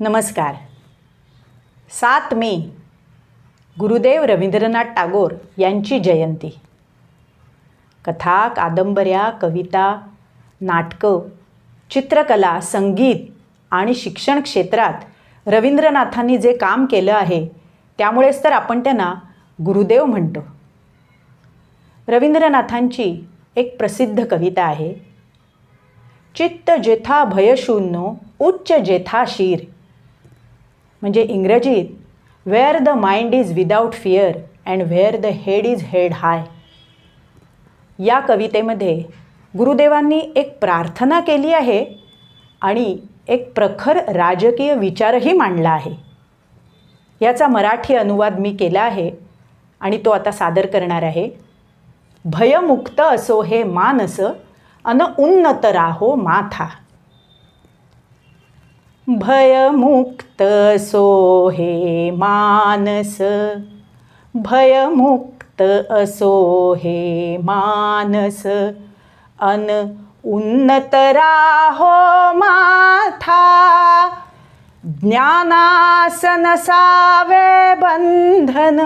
नमस्कार. सात मे गुरुदेव रवींद्रनाथ टागोर यांची जयंती. कथा कादंबऱ्या कविता नाटकं चित्रकला संगीत आणि शिक्षण क्षेत्रात रवींद्रनाथांनी जे काम केलं आहे त्यामुळेच तर आपण त्यांना गुरुदेव म्हणतो. रवींद्रनाथांची एक प्रसिद्ध कविता आहे. चित्त जेथा भयशून्यो उच्च जेथा शीर. म्हणजे इंग्रजीत where the mind is without fear and where the head is held high या कवितेमध्ये गुरुदेवांनी एक प्रार्थना केली आहे आणि एक प्रखर राजकीय विचारही मांडला आहे. याचा मराठी अनुवाद मी केला आहे आणि तो आता सादर करणार आहे. भयमुक्त असो हे मानस अन उन्नत राहो माथा. भयमुक्त सोहे मानस. भयमुक्त असो हे मानस. अन उन्नत राहो माथा. ज्ञानासन सावे बंधन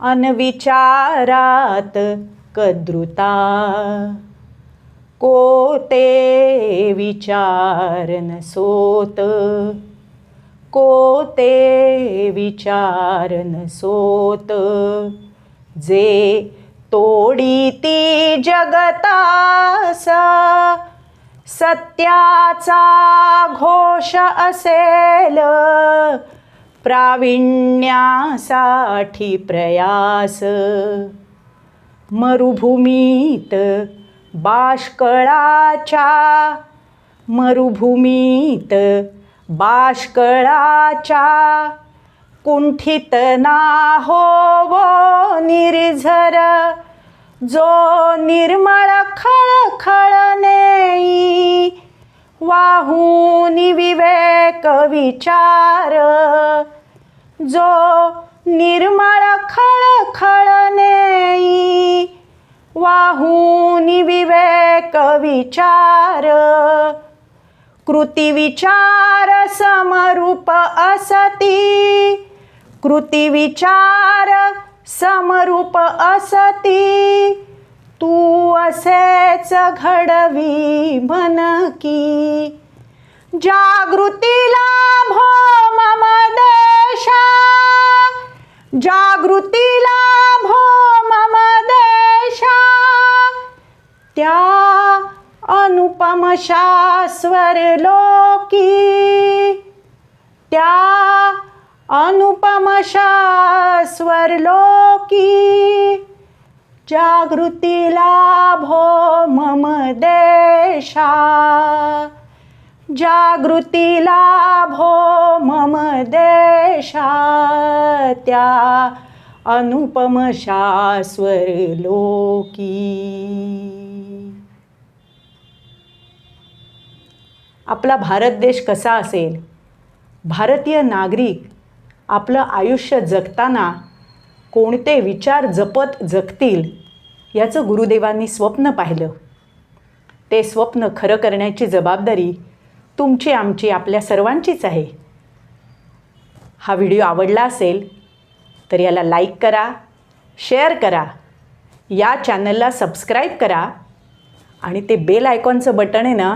अनविचारात कद्रुता. कोते विचारन सोत। कोते विचारन सोत। जे तोडी ती जगतासा सत्याचा घोष असेल प्राविण्यासाठी प्रयास। मरुभूमीत बाष्कळाच्या मरुभूमीत बाष्कळाच्या कुंठित ना होवो निर्झर जो निर्मळ खळखळ नेई वाहून विवेक विचार जो निर्मळ खळखळ नेई वाहून एक विचार. कृती विचार समरूप असती. कृती विचार समरूप असती. तू असेच घडवी मन की. जागृतीला भो मम देशा जागृतीला भो मम देशा त्या अनुपम शास्वर लोकी. त्या अनुपम शास्वर लोकी जागृतीला भो हो मम देशा. जागृतीला भो हो मम देशा. त्या अनुपम शास्वर लोकी. आपला भारत देश कसा असेल? भारतीय नागरिक आपलं आयुष्य जगताना कोणते विचार जपत जगतील याचं गुरुदेवांनी स्वप्न पाहिलं. ते स्वप्न खरं करण्याची जबाबदारी तुमची आमची आपल्या सर्वांचीच आहे. हा व्हिडिओ आवडला असेल तर याला लाईक करा शेअर करा या चॅनलला सबस्क्राईब करा आणि ते बेल आयकॉनचं बटण आहे ना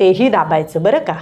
तेही दाबायचं बरं का?